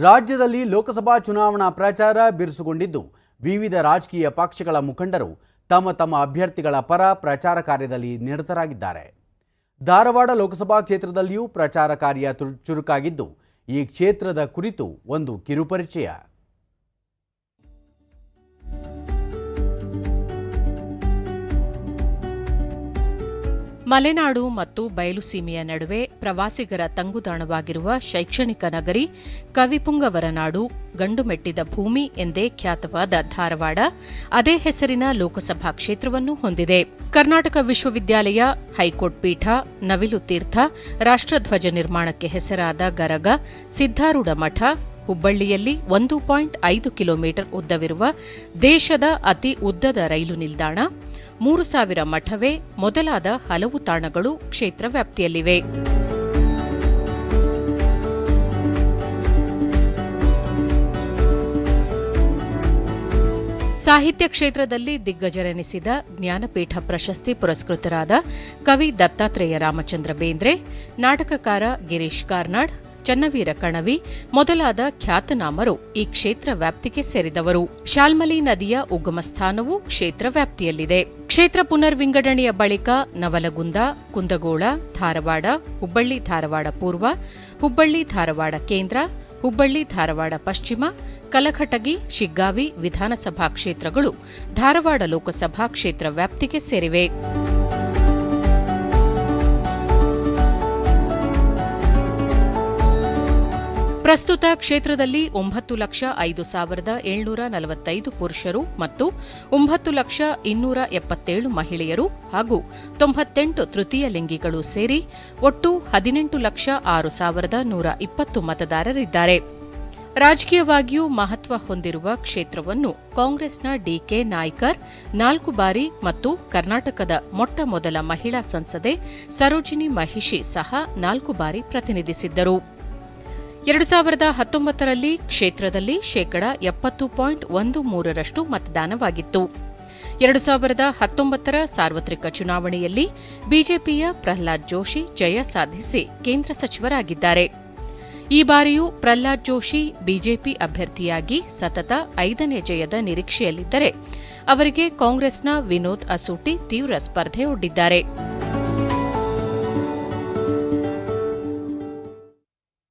ರಾಜ್ಯದಲ್ಲಿ ಲೋಕಸಭಾ ಚುನಾವಣಾ ಪ್ರಚಾರ ಬಿರುಸುಗೊಂಡಿದ್ದು, ವಿವಿಧ ರಾಜಕೀಯ ಪಕ್ಷಗಳ ಮುಖಂಡರು ತಮ್ಮ ತಮ್ಮ ಅಭ್ಯರ್ಥಿಗಳ ಪರ ಪ್ರಚಾರ ಕಾರ್ಯದಲ್ಲಿ ನಿರತರಾಗಿದ್ದಾರೆ. ಧಾರವಾಡ ಲೋಕಸಭಾ ಕ್ಷೇತ್ರದಲ್ಲಿಯೂ ಪ್ರಚಾರ ಕಾರ್ಯ ಚುರುಕಾಗಿದ್ದು, ಈ ಕ್ಷೇತ್ರದ ಕುರಿತು ಒಂದು ಕಿರುಪರಿಚಯ. ಮಲೆನಾಡು ಮತ್ತು ಬಯಲುಸೀಮೆಯ ನಡುವೆ ಪ್ರವಾಸಿಗರ ತಂಗುದಾಣವಾಗಿರುವ ಶೈಕ್ಷಣಿಕ ನಗರಿ ಕವಿಪುಂಗವರ ನಾಡು ಗಂಡುಮೆಟ್ಟಿದ ಭೂಮಿ ಎಂದೇ ಖ್ಯಾತವಾದ ಧಾರವಾಡ, ಅದೇ ಹೆಸರಿನ ಲೋಕಸಭಾ ಕ್ಷೇತ್ರವನ್ನು ಹೊಂದಿದೆ. ಕರ್ನಾಟಕ ವಿಶ್ವವಿದ್ಯಾಲಯ, ಹೈಕೋರ್ಟ್ ಪೀಠ, ನವಿಲು ತೀರ್ಥ, ರಾಷ್ಟ್ರಧ್ವಜ ನಿರ್ಮಾಣಕ್ಕೆ ಹೆಸರಾದ ಗರಗ ಸಿದ್ದಾರೂಢ ಮಠ, ಹುಬ್ಬಳ್ಳಿಯಲ್ಲಿ ಒಂದು ಪಾಯಿಂಟ್ ಐದು ಕಿಲೋಮೀಟರ್ ಉದ್ದವಿರುವ ದೇಶದ ಅತಿ ಉದ್ದದ ರೈಲು ನಿಲ್ದಾಣ ಮೂರು ಸಾವಿರ ಮಠವೇ, ಮೊದಲಾದ ಹಲವು ತಾಣಗಳು ಕ್ಷೇತ್ರ ವ್ಯಾಪ್ತಿಯಲ್ಲಿವೆ. ಸಾಹಿತ್ಯ ಕ್ಷೇತ್ರದಲ್ಲಿ ದಿಗ್ಗಜರೆನಿಸಿದ ಜ್ಞಾನಪೀಠ ಪ್ರಶಸ್ತಿ ಪುರಸ್ಕೃತರಾದ ಕವಿ ದತ್ತಾತ್ರೇಯ ರಾಮಚಂದ್ರ ಬೇಂದ್ರೆ, ನಾಟಕಕಾರ ಗಿರೀಶ್ ಕಾರ್ನಾಡ್ ಚನ್ನವೀರ ಕಣವಿ, ಮೊದಲಾದ ಖ್ಯಾತನಾಮರು ಈ ಕ್ಷೇತ್ರ ವ್ಯಾಪ್ತಿಗೆ ಸೇರಿದವರು. ಶಾಲ್ಮಲಿ ನದಿಯ ಉಗಮ ಸ್ಥಾನವು ಕ್ಷೇತ್ರ ವ್ಯಾಪ್ತಿಯಲ್ಲಿದೆ. ಕ್ಷೇತ್ರ ಪುನರ್ವಿಂಗಡಣೆಯ ಬಳಿಕ ನವಲಗುಂದ, ಕುಂದಗೋಳ, ಧಾರವಾಡ, ಹುಬ್ಬಳ್ಳಿ, ಧಾರವಾಡ ಪೂರ್ವ, ಹುಬ್ಬಳ್ಳಿ, ಧಾರವಾಡ ಕೇಂದ್ರ, ಹುಬ್ಬಳ್ಳಿ, ಧಾರವಾಡ ಪಶ್ಚಿಮ, ಕಲಘಟಗಿ, ಶಿಗ್ಗಾವಿ ವಿಧಾನಸಭಾ ಕ್ಷೇತ್ರಗಳು ಧಾರವಾಡ ಲೋಕಸಭಾ ಕ್ಷೇತ್ರ ವ್ಯಾಪ್ತಿಗೆ ಸೇರಿವೆ. ಪ್ರಸ್ತುತ ಕ್ಷೇತ್ರದಲ್ಲಿ ಒಂಬತ್ತು ಲಕ್ಷ ಐದು ಸಾವಿರದ ಏಳ್ನೂರ ನಲವತ್ತೈದು ಪುರುಷರು ಮತ್ತು ಒಂಬತ್ತು ಲಕ್ಷ ಇನ್ನೂರ ಎಪ್ಪತ್ತೇಳು ಮಹಿಳೆಯರು ಹಾಗೂ ತೊಂಬತ್ತೆಂಟು ತೃತೀಯ ಲಿಂಗಿಗಳು ಸೇರಿ ಒಟ್ಟು ಹದಿನೆಂಟು ಲಕ್ಷ ಆರು ಸಾವಿರದ ನೂರ ಇಪ್ಪತ್ತು ಮತದಾರರಿದ್ದಾರೆ. ರಾಜಕೀಯವಾಗಿಯೂ ಮಹತ್ವ ಹೊಂದಿರುವ ಕ್ಷೇತ್ರವನ್ನು ಕಾಂಗ್ರೆಸ್ನ ಡಿಕೆ ನಾಯ್ಕರ್ ನಾಲ್ಕು ಬಾರಿ ಮತ್ತು ಕರ್ನಾಟಕದ ಮೊಟ್ಟ ಮೊದಲ ಮಹಿಳಾ ಸಂಸದೆ ಸರೋಜಿನಿ ಮಹಿಷಿ ಸಹ ನಾಲ್ಕು ಬಾರಿ ಪ್ರತಿನಿಧಿಸಿದ್ದರು. ಎರಡು ಸಾವಿರದ ಹತ್ತೊಂಬತ್ತರಲ್ಲಿ ಕ್ಷೇತ್ರದಲ್ಲಿ ಶೇಕಡ ಎಪ್ಪತ್ತು ಪಾಯಿಂಟ್ ಒಂದು ಮೂರರಷ್ಟು ಮತದಾನವಾಗಿತ್ತು. ಎರಡು ಸಾವಿರದ ಹತ್ತೊಂಬತ್ತರ ಸಾರ್ವತ್ರಿಕ ಚುನಾವಣೆಯಲ್ಲಿ ಬಿಜೆಪಿಯ ಪ್ರಹ್ಲಾದ್ ಜೋಶಿ ಜಯ ಸಾಧಿಸಿ ಕೇಂದ್ರ ಸಚಿವರಾಗಿದ್ದಾರೆ. ಈ ಬಾರಿಯೂ ಪ್ರಹ್ಲಾದ್ ಜೋಶಿ ಬಿಜೆಪಿ ಅಭ್ಯರ್ಥಿಯಾಗಿ ಸತತ ಐದನೇ ಜಯದ ನಿರೀಕ್ಷೆಯಲ್ಲಿದ್ದರೆ ಅವರಿಗೆ ಕಾಂಗ್ರೆಸ್ನ ವಿನೋದ್ ಅಸೂಟಿ ತೀವ್ರ ಸ್ಪರ್ಧೆ ಒಡ್ಡಿದ್ದಾರೆ